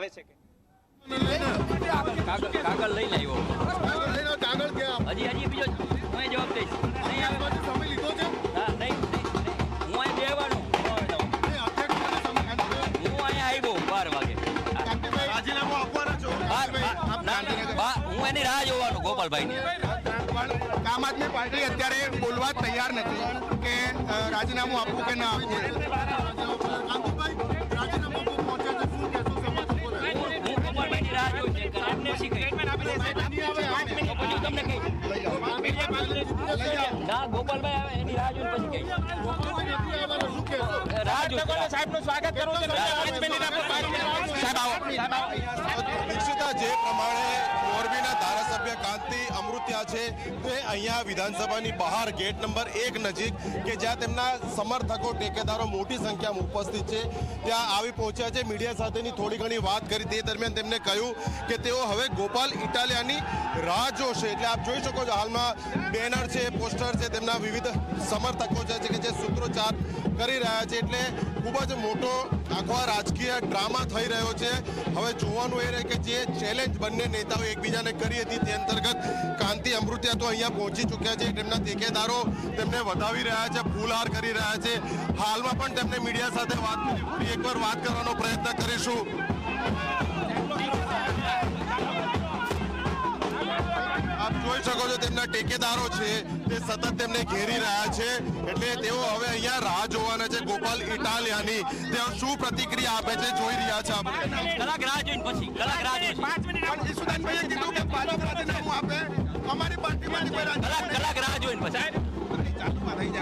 આવે છે કે? કાગળ કાગળ લઈને આવ્યો. હજી હજી બીજો હું જવાબ દઈશ. નહીં આવે? લીધો છે હા નહીં. અહીં બેવાનું હું હવે જાઉં. એ અધ્યક્ષ મને સમય કાઢી હું અહીંયા આવ્યો બાર. વાગે હું એની રાહ જોવાનું ગોપાલભાઈ પણ આમ આદમી પાર્ટી અત્યારે બોલવા તૈયાર નથી કે રાજીનામું આપવું કે ના આપવું. તમને કહીશ ના ગોપાલભાઈ આવે એની રાહ જોઈને પછી કહીશ રાહ જોઉં સાહેબનું સ્વાગત કરું જે પ્રમાણે કાંતિ છે તે અહીંયા વિધાનસભાની બહાર ગેટ નંબર એક નજીક કે જ્યાં તેમના સમર્થકો, ટેકેદારો મોટી સંખ્યામાં ઉપસ્થિત છે. ત્યાં આવી પહોંચ્યા છે. મીડિયા સાથેની થોડી ઘણી વાત કરી. તે દરમિયાન તેમને કહ્યું કે તેઓ હવે ગોપાલ ઇટાલિયાની રાહ જોશે. એટલે આપ જોઈ શકો છો, હાલમાં બેનર છે, પોસ્ટર છે, તેમના વિવિધ સમર્થકો છે કે જે સૂત્રોચ્ચાર કરી રહ્યા છે. એટલે ખૂબ જ મોટો આખો રાજકીય ડ્રામા થઈ રહ્યો છે. હવે જોવાનું એ રહે કે જે ચેલેન્જ બંને નેતાઓ એકબીજાને કરી હતી, તે અંતર્ગત કાંતિ તો અહીંયા પહોંચી ચૂક્યા છે. તેમના ટેકેદારો તેમને વધાવી રહ્યા છે ફૂલહાર કરી રહ્યા છે. હાલમાં પણ તેમને મીડિયા સાથે વાત કરી. ફરી એકવાર વાત કરવાનો પ્રયત્ન કરીશું. આપ જોઈ શકો છો તેમના ટેકેદારો છે. તે સતત તેમને ઘેરી રહ્યા છે. એટલે તેઓ હવે અહીંયા રાહ જોવાના છે ગોપાલ ઇટાલિયાની. તેઓ શું પ્રતિક્રિયા આપે છે જોઈ રહ્યા છે આપણે. કલાક રાહ જોઈને પછી કલાક રાહ જોઈને 5 મિનિટ સુદાનભાઈએ કીધું કે ભાજપ રાજીનામું આપે. અમારી કલાક કલાક રાહ જોઈને પછી.